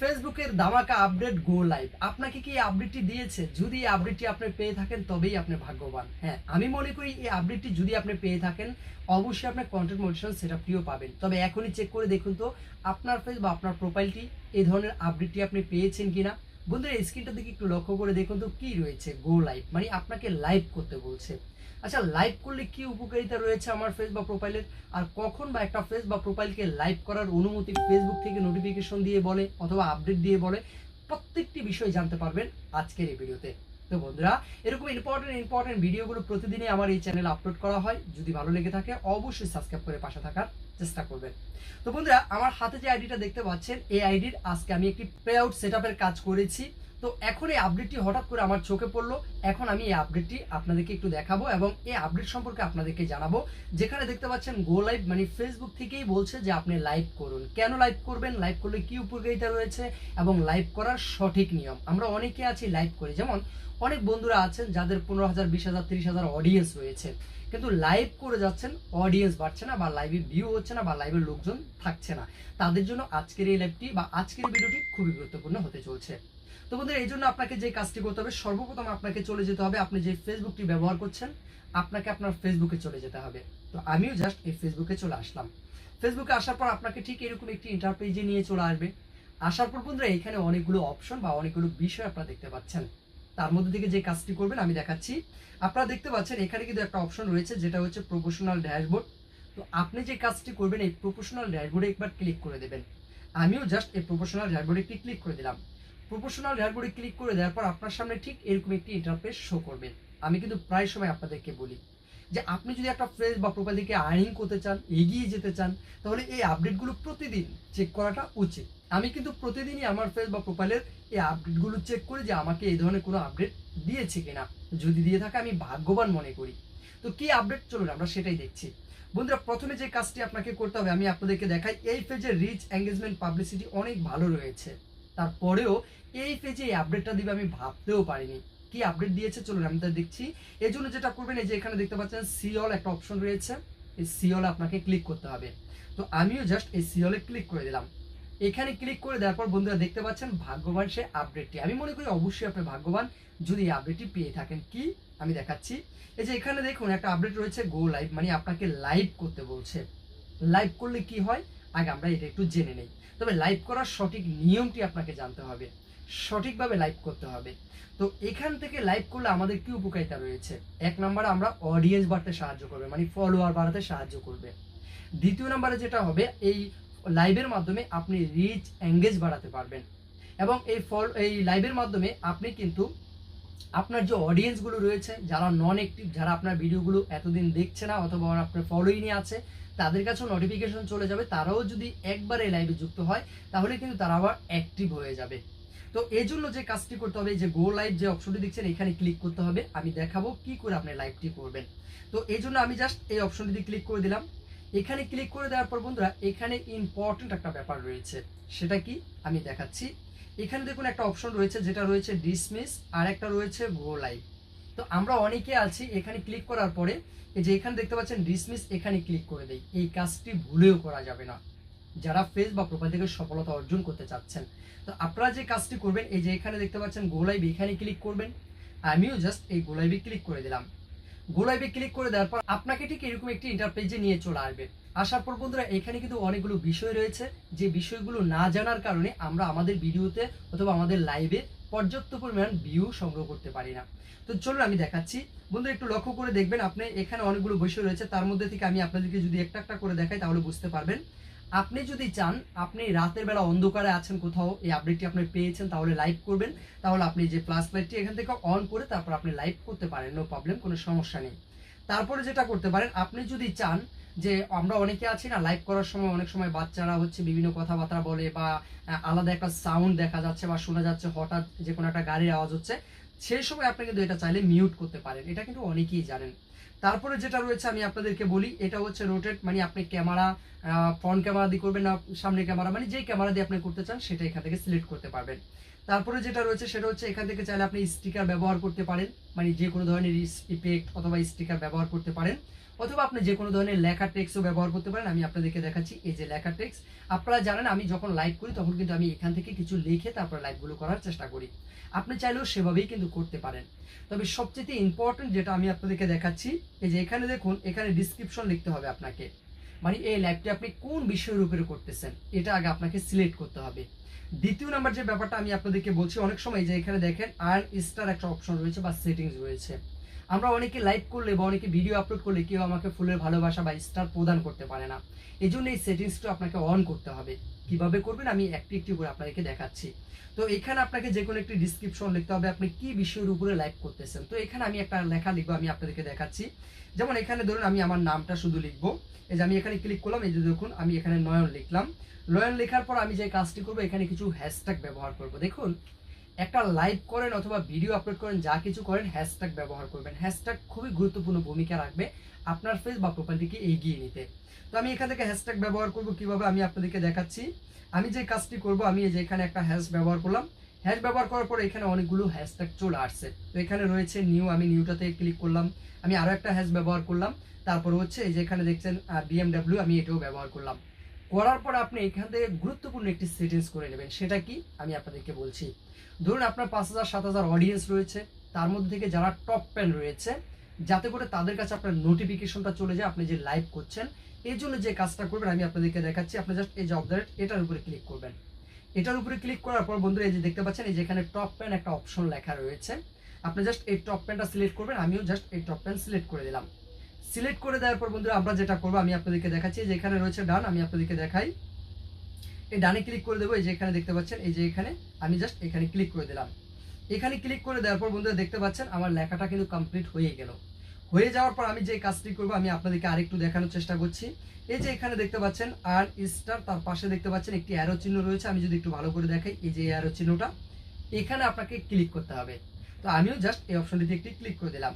ফেসবুকের দামাকা আপডেট গো লাইভ আপনাকে কি এই আপডেটটি দিয়েছে? যদি এই আপডেটটি আপনি পেয়ে থাকেন, তবেই আপনি ভাগ্যবান। হ্যাঁ আমি মনে করি এই আপডেটটি যদি আপনি পেয়ে থাকেন, অবশ্যই আপনার কন্টেন্ট মোটিভেশন সেটআপটিও পাবেন। তবে এখনই চেক করে দেখুন তো, আপনার ফেস বা আপনার প্রোফাইলটি এই ধরনের আপডেটটি আপনি পেয়েছেন কিনা? বন্ধুরা, এই স্ক্রিনটার দিকে একটু লক্ষ্য করে দেখুন তো, কি রয়েছে গো লাইভ মানে আপনাকে লাইভ করতে বলছে। আচ্ছা লাইভ করলে কি উপকারিতা রয়েছে আমার ফেস বা প্রোফাইলের আর কখন বা একটা ফেস বা প্রোফাইলকে লাইভ করার অনুমতি ফেসবুক থেকে নোটিফিকেশন দিয়ে বলে অথবা আপডেট দিয়ে বলে? প্রত্যেকটি বিষয় জানতে পারবেন আজকের এই ভিডিওতে। তো বন্ধুরা, এরকম ইম্পর্টেন্ট ইম্পর্টেন্ট ভিডিওগুলো প্রতিদিনই আমার এই চ্যানেলে আপলোড করা হয়। যদি ভালো লেগে থাকে, অবশ্যই সাবস্ক্রাইব করে পাশে থাকার চেষ্টা করবেন। তো বন্ধুরা, আমার হাতে যে আইডিটা দেখতে পাচ্ছেন, এই আইডির আজকে আমি একটি পে আউট সেট কাজ করেছি। তো এখন এই আপডেটটি হঠাৎ করে আমার চোখে পড়ল। এখন আমি এই আপডেটটি আপনাদেরকে একটু দেখাবো এবং এই আপডেট সম্পর্কে আপনাদেরকে জানাব। যেখানে দেখতে পাচ্ছেন গো লাইভ মানে ফেসবুক থেকেই বলছে যে আপনি লাইভ করুন। কেন লাইভ করবেন? লাইভ করলে কি উপকারিতা রয়েছে? এবং লাইভ করার সঠিক নিয়ম। আমরা অনেকে আছি লাইভ করি। যেমন অনেক বন্ধুরা আছেন যাদের পনেরো হাজার, বিশ হাজার, তিরিশ হাজার অডিয়েন্স রয়েছে। কিন্তু লাইভ করে যাচ্ছেন অডিয়েন্স বাড়ছে না বা লাইভে ভিউ হচ্ছে না বা লাইভের লোকজন থাকছে না। তাদের জন্য আজকের এই লাইভটি বা আজকের ভিডিওটি খুবই গুরুত্বপূর্ণ হতে চলছে। তো বন্ধুরা এই জন্য আপনাকে যে কাজটি করতে হবে, সর্বপ্রথম আপনাকে চলে যেতে হবে, আপনি যে ফেসবুকটি ব্যবহার করছেন, আপনাকে আপনার ফেসবুকে চলে যেতে হবে। তো আমিও জাস্ট এই ফেসবুকে চলে আসলাম। ফেসবুকে আসার পর আপনাকে ঠিক এরকম একটি ইন্টারপেজে নিয়ে চলে আসবে। আসার পর বন্ধুরা, এখানে অনেকগুলো অপশন বা অনেকগুলো বিষয় আপনারা দেখতে পাচ্ছেন। তার মধ্যে থেকে যে কাজটি করবেন, আমি দেখাচ্ছি। আপনারা দেখতে পাচ্ছেন, এখানে কিন্তু একটা অপশন রয়েছে, যেটা হচ্ছে প্রফেশনাল ড্যাশবোর্ড তো আপনি যে কাজটি করবেন, এই প্রফেশনাল ড্যাশবোর্ডে একবার ক্লিক করে দেবেন। আমিও জাস্ট এই প্রফেশনাল ড্যাশবোর্ডে একটি ক্লিক করে দিলাম। প্রফেশনাল ড্যাশবোর্ডে ক্লিক করে দেওয়ার পর আপনার সামনে ঠিক এরকম একটি ইন্টারফেস শো করবে। আমি কিন্তু প্রায় সময় আপনাদেরকে বলি যে আপনি যদি একটা ফ্রেজ বা প্রোফাইল থেকে আর্নিং করতে চান, এগিয়ে যেতে চান, তাহলে এই আপডেটগুলো প্রতিদিন চেক করাটা উচিত। আমি কিন্তু প্রতিদিনই আমার ফেস বা প্রোফাইলের এই আপডেটগুলো চেক করি যে আমাকে এই ধরনের কোনো আপডেট দিয়েছে কিনা। যদি দিয়ে থাকে, আমি ভাগ্যবান মনে করি। তো কি আপডেট চলুন আমরা সেটাই দেখছি। বন্ধুরা, প্রথমে যে কাজটি আপনাকে করতে হবে, আমি আপনাদেরকে দেখাই, এই পেজের রিচ এঙ্গেজমেন্ট পাবলিসিটি অনেক ভালো রয়েছে। তারপরেও এই পেজে এই আপডেটটা দিবে আমি ভাবতেও পারিনি। কি আপডেট দিয়েছে? চলুন, আমি তা দেখছি। এই জন্য যেটা করবেন, এই যে এখানে দেখতে পাচ্ছেন সিওল একটা অপশন রয়েছে। এই সিঅল আপনাকে ক্লিক করতে হবে। তো আমিও জাস্ট এই সিওলে ক্লিক করে দিলাম। এখানে ক্লিক করে দেওয়ার পর বন্ধুরা দেখতে পাচ্ছেন, ভাগ্যবান সে আপডেটটি আমি মনে করি অবশ্যই আপনি ভাগ্যবান যদি এই আপডেটটি পেয়ে থাকেন। কি? আমি দেখাচ্ছি। এই যে এখানে দেখুন, একটা আপডেট রয়েছে গো লাইভ মানে আপনাকে লাইভ করতে বলছে। লাইভ করলে কি হয়? আগে আমরা এটা একটু জেনে নেই। তবে লাইভ করার সঠিক নিয়মটি আপনাকে জানতে হবে। সঠিকভাবে লাইভ করতে হবে। তো এখান থেকে লাইভ করলে আমাদের কি উপকারিতা রয়েছে? এক নম্বরে আমরা অডিয়েন্স বাড়তে সাহায্য করবে মানে ফলোয়ার বাড়াতে সাহায্য করবে। দ্বিতীয় নম্বরে যেটা হবে, এই লাইভের মাধ্যমে আপনি রিচ এঙ্গেজ বাড়াতে পারবেন। এবং এই ফল এই লাইভের মাধ্যমে আপনি কিন্তু আপনার যে অডিয়েন্সগুলো রয়েছে, যারা নন অ্যাক্টিভ যারা আপনার ভিডিওগুলো এতদিন দেখছে না অথবা আপনার ফলোইংয়ে আছে তাদের কাছেও নোটিফিকেশন চলে যাবে, তারাও যদি একবার এই লাইভে যুক্ত হয়, তাহলে কিন্তু তারা আবার অ্যাক্টিভ হয়ে যাবে। তো এই জন্য যে কাজটি করতে হবে যে গো লাইভ যে অপশনটি দেখছেন, এখানে ক্লিক করতে হবে। আমি দেখাবো কি করে আপনি লাইভটি করবেন। তো এই জন্য আমি জাস্ট এই অপশনটি ক্লিক করে দিলাম। এখানে ক্লিক করে দেওয়ার পর বন্ধুরা, এখানে ইম্পর্টেন্ট একটা ব্যাপার রয়েছে। সেটা কি? আমি দেখাচ্ছি। এখানে দেখুন একটা অপশন রয়েছে, যেটা রয়েছে ডিসমিস আর একটা রয়েছে গো লাইভ তো আমরা অনেকে আছি, এখানে ক্লিক করার পরে যে এখানে দেখতে পাচ্ছেন ডিসমিস এখানে ক্লিক করে দেই। এই কাজটি ভুলেও করা যাবে না। যারা ফেস বা প্রোফাইল থেকে সফলতা অর্জন করতে চাচ্ছেন। তো আপনারা যে কাজটি করবেন, এই যে এখানে দেখতে পাচ্ছেন গোলাইভ এখানে ক্লিক করবেন। আমিও জাস্ট এই গোলাইভে ক্লিক করে দিলাম। গোলাইভে ক্লিক করে দেওয়ার পর আপনাকে ঠিক এরকম একটি ইন্টারপেজে নিয়ে চলে আসবে। আসার পর বন্ধুরা, এখানে কিন্তু অনেকগুলো বিষয় রয়েছে। যে বিষয়গুলো না জানার কারণে আমরা আমাদের ভিডিওতে অথবা আমাদের লাইভে পর্যাপ্ত পরিমাণ ভিউ সংগ্রহ করতে পারি না। তো চলুন আমি দেখাচ্ছি। বন্ধু একটু লক্ষ্য করে দেখবেন আপনি এখানে অনেকগুলো বিষয় রয়েছে। তার মধ্যে থেকে আমি আপনাদেরকে যদি একটা একটা করে দেখাই, তাহলে বুঝতে পারবেন। আপনি যদি চান, আপনি রাতের বেলা অন্ধকারে আছেন কোথাও, এই আপডেটটি আপনি পেয়েছেন, তাহলে লাইভ করবেন। তাহলে আপনি যে প্লাস লাইটটি এখান থেকে অন করে তারপর আপনি লাইভ করতে পারেন নো প্রবলেম কোনো সমস্যা নেই। তারপরে যেটা করতে পারেন, আপনি যদি চান যে আমরা অনেকে আছি না লাইভ করার সময় অনেক সময় বাচ্চারা হচ্ছে বিভিন্ন কথাবার্তা বলে বা আলাদা একটা সাউন্ড দেখা যাচ্ছে বা শোনা যাচ্ছে, হঠাৎ যে কোনো একটা গাড়ির আওয়াজ হচ্ছে, সেই সময় আপনি কিন্তু এটা চাইলে মিউট করতে পারেন। এটা কিন্তু অনেকেই জানেন। তারপরে যেটা রয়েছে আমি আপনাদেরকে বলি, এটা হচ্ছে রোটেট মানে আপনি ক্যামেরা ফ্রন্ট ক্যামেরা দিয়ে করবেন না, সামনে ক্যামেরা মানে যেই ক্যামেরা দিয়ে আপনি করতে চান সেটা এখান থেকে সিলেক্ট করতে পারবেন। তারপরে যেটা রয়েছে সেটা হচ্ছে এখান থেকে চাইলে আপনি স্টিকার ব্যবহার করতে পারেন। মানে যে কোনো ধরনের ইফেক্ট অথবা স্টিকার ব্যবহার করতে পারেন। অথবা আপনি যে কোনো ধরনের লেখা টেক্সটও ব্যবহার করতে পারেন। আমি আপনাদেরকে দেখাচ্ছি এই যে লেখা টেক্সট আপনারা জানেন, আমি যখন লাইভ করি, তখন কিন্তু আমি এখান থেকে কিছু লিখে তারপর লাইভগুলো করার চেষ্টা করি। আপনি চাইলেও সেভাবেই কিন্তু করতে পারেন। তবে সবচেয়ে ইম্পর্টেন্ট যেটা আমি আপনাদেরকে দেখাচ্ছি, এই যে এখানে দেখুন, এখানে ডিসক্রিপশন লিখতে হবে আপনাকে। মানে এই লাইভটি আপনি কোন বিষয়ের উপরে করতেছেন? এটা আগে আপনাকে সিলেক্ট করতে হবে। দ্বিতীয় নাম্বার যে ব্যাপারটা আমি আপনাদেরকে বলছি, অনেক সময় যে এখানে দেখেন আর্ন স্টার একটা অপশন রয়েছে বা সেটিংস রয়েছে। আমরা অনেকে লাইভ করলে বা অনেকে ভিডিও আপলোড করলে কেউ আমাকে ফুলের ভালোবাসা বা স্টার প্রদান করতে পারে না। এই জন্য এই সেটিংসটা আপনাকে অন করতে হবে। কীভাবে করবেন? আমি একটি একটি করে আপনাদেরকে দেখাচ্ছি। তো এখানে আপনাকে যে কোনো একটি ডিসক্রিপশন লিখতে হবে, আপনি কি বিষয়ের উপরে লাইভ করতেছেন। তো এখানে আমি একটা লেখা লিখব, আমি আপনাদেরকে দেখাচ্ছি। যেমন এখানে ধরুন আমি আমার নামটা শুধু লিখব। এই যে আমি এখানে ক্লিক করলাম, এই যে দেখুন, আমি এখানে নয়ন লিখলাম। নয়ন লেখার পর আমি যে কাজটি করব, এখানে কিছু হ্যাশট্যাগ ব্যবহার করব। দেখুন একটা লাইভ করেন অথবা ভিডিও আপলোড করেন, যা কিছু করেন হ্যাশট্যাগ ব্যবহার করবেন। হ্যাশট্যাগ খুবই গুরুত্বপূর্ণ ভূমিকা রাখবে আপনার ফেস বা প্রোফাইলটিকে এগিয়ে নিতে। তো আমি এখান থেকে হ্যাশট্যাগ ব্যবহার করব, কীভাবে আমি আপনাদেরকে দেখাচ্ছি। আমি যে কাজটি করব, আমি যে এখানে একটা হ্যাশ ব্যবহার করলাম। হ্যাশ ব্যবহার করার পর এখানে অনেকগুলো হ্যাশট্যাগ চলে আসছে। তো এখানে রয়েছে নিউ আমি নিউটাতে ক্লিক করলাম। আমি আরও একটা হ্যাশ ব্যবহার করলাম। তারপর হচ্ছে এই যে এখানে দেখছেন বিএমডাব্লিউ আমি এটাও ব্যবহার করলাম। করার পর আপনি এখান থেকে গুরুত্বপূর্ণ একটি সেটিংস করে নেবেন। সেটা কি? আমি আপনাদেরকে বলছি। ধরুন আপনার পাঁচ হাজার, সাত হাজার অডিয়েন্স রয়েছে। তার মধ্যে থেকে যারা টপ প্যান রয়েছে, যাতে করে তাদের কাছে আপনার নোটিফিকেশনটা চলে যায়, আপনি যে লাইভ করছেন এই জন্য যে কাজটা করবেন, আমি আপনাদেরকে দেখাচ্ছি। আপনি জাস্ট এই জব দ্যাট এটার উপরে ক্লিক করবেন। এটার উপরে ক্লিক করার পর বন্ধুরা, এই যে দেখতে পাচ্ছেন, এই যে এখানে টপ প্যান একটা অপশন লেখা রয়েছে। আপনি জাস্ট এই টপ প্যানটা সিলেক্ট করবেন, আমিও জাস্ট এই টপ প্যান সিলেক্ট করে দিলাম। সিলেক্ট করে দেওয়ার পর বন্ধুরা আমরা যেটা করব, আমি আপনাদেরকে দেখাচ্ছি। যে এখানে রয়েছে ডান, আমি আপনাদেরকে দেখাই। এই ডানে ক্লিক করে দেবো, এই যে এখানে দেখতে পাচ্ছেন, এই যে এখানে, আমি জাস্ট এখানে ক্লিক করে দিলাম। এখানে ক্লিক করে দেওয়ার পর বন্ধুরা দেখতে পাচ্ছেন, আমার লেখাটা কিন্তু কমপ্লিট হয়ে গেল। হয়ে যাওয়ার পর আমি যে কাজটি করব, আমি আপনাদেরকে আরেকটু দেখানোর চেষ্টা করছি। এই যে এখানে দেখতে পাচ্ছেন আর স্টার, তার পাশে দেখতে পাচ্ছেন, একটি অ্যারো চিহ্ন রয়েছে। আমি যদি একটু ভালো করে দেখাই, এই যে অ্যারো চিহ্নটা, এখানে আপনাকে ক্লিক করতে হবে। তো আমিও জাস্ট এই অপশনটিতে একটি ক্লিক করে দিলাম।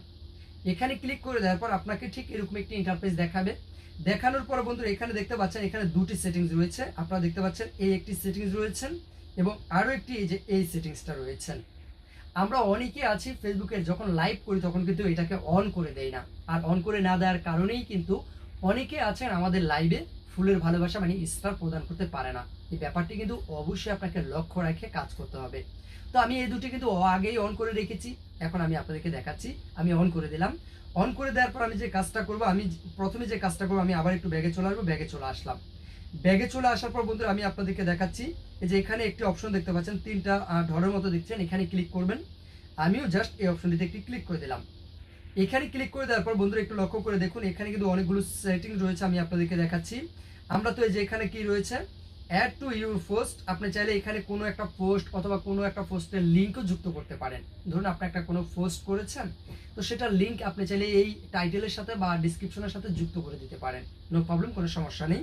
এখানে ক্লিক করে দেওয়ার পর আপনাকে ঠিক এরকম একটি ইন্টারফেস দেখাবে। দেখানোর পর বন্ধুরা, এখানে দেখতে পাচ্ছেন, এখানে দুটি সেটিংস রয়েছে। আপনারা দেখতে পাচ্ছেন, এই একটি সেটিংস রয়েছেন এবং আরও একটি এই যে এই সেটিংসটা রয়েছেন আমরা অনেকে আছি ফেসবুকে যখন লাইভ করি তখন কিন্তু এটাকে অন করে দেই না। আর অন করে না দেওয়ার কারণেই কিন্তু অনেকে আছেন আমাদের লাইভে ফুলের ভালোবাসা মানে স্টার প্রদান করতে পারে না। এই ব্যাপারটি কিন্তু অবশ্যই আপনাকে লক্ষ্য রেখে কাজ করতে হবে। তো আমি এই দুটি কিন্তু আগেই অন করে রেখেছি। এখন আমি আপনাদেরকে দেখাচ্ছি। আমি অন করে দিলাম। অন করে দেওয়ার পর আমি যে কাজটা করব, আমি প্রথমে যে কাজটা করব, আমি আবার একটু ব্যাগে চলে আসব, ব্যাগে চলে আসলাম। ব্যাগে চলে আসার পর বন্ধুরা, আমি আপনাদেরকে দেখাচ্ছি। যে এখানে একটি অপশন দেখতে পাচ্ছেন, তিনটা ঢরের মতো দেখছেন, এখানে ক্লিক করবেন। আমিও জাস্ট এই অপশনটিতে একটি ক্লিক করে দিলাম। এখানে ক্লিক করে দেওয়ার পর বন্ধুরা, একটু লক্ষ্য করে দেখুন, এখানে কিন্তু অনেকগুলো সেটিং রয়েছে, আমি আপনাদেরকে দেখাচ্ছি। আমরা তো এই যে এখানে কি রয়েছে অ্যাড টু ইউর পোস্ট আপনি চাইলে এখানে কোনো একটা পোস্ট অথবা কোনো একটা পোস্টের লিঙ্কও যুক্ত করতে পারেন। ধরুন আপনি একটা কোনো পোস্ট করেছেন, তো সেটার লিঙ্ক আপনি চাইলে এই টাইটেলের সাথে বা ডিসক্রিপশনের সাথে যুক্ত করে দিতে পারেন। নো প্রবলেম কোনো সমস্যা নেই।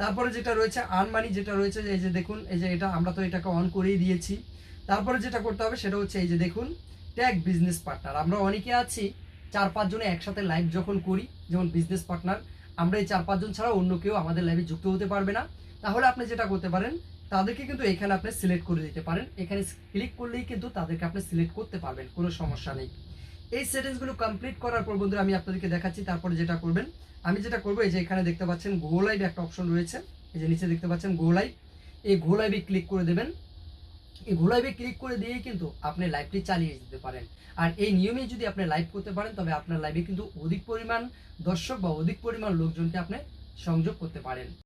তারপরে যেটা রয়েছে আর্ন মানি যেটা রয়েছে, এই যে দেখুন, এই যে এটা আমরা তো এটাকে অন করেই দিয়েছি। তারপরে যেটা করতে হবে, সেটা হচ্ছে এই যে দেখুন ট্যাগ বিজনেস পার্টনার আমরা অনেকে আছি, চার পাঁচজনে একসাথে লাইভ যখন করি, যেমন বিজনেস পার্টনার আমরা এই চার পাঁচজন ছাড়া অন্য কেউ আমাদের লাইভে যুক্ত হতে পারবে না। তাহলে আপনি যেটা করতে পারেন, তাদেরকে কিন্তু এখানে আপনি সিলেক্ট করে দিতে পারেন। এখানে ক্লিক করলেই কিন্তু তাদেরকে আপনি সিলেক্ট করতে পারবেন, কোনো সমস্যা নেই। এই সেটিংসগুলো কমপ্লিট করার পর বন্ধুরা, আমি আপনাদেরকে দেখাচ্ছি, তারপরে যেটা করবেন, আমি যেটা করব, এই যে এখানে দেখতে পাচ্ছেন গো লাইভ একটা অপশন রয়েছে। এই যে নিচে দেখতে পাচ্ছেন গো লাইভ এই গো লাইভে ক্লিক করে দেবেন। এই গো লাইভে ক্লিক করে দিয়েই কিন্তু আপনি লাইভটি চালিয়ে যেতে পারেন। আর এই নিয়মে যদি আপনি লাইভ করতে পারেন, তবে আপনার লাইভে কিন্তু অধিক পরিমাণ দর্শক বা অধিক পরিমাণ লোকজনকে আপনি সংযোগ করতে পারেন।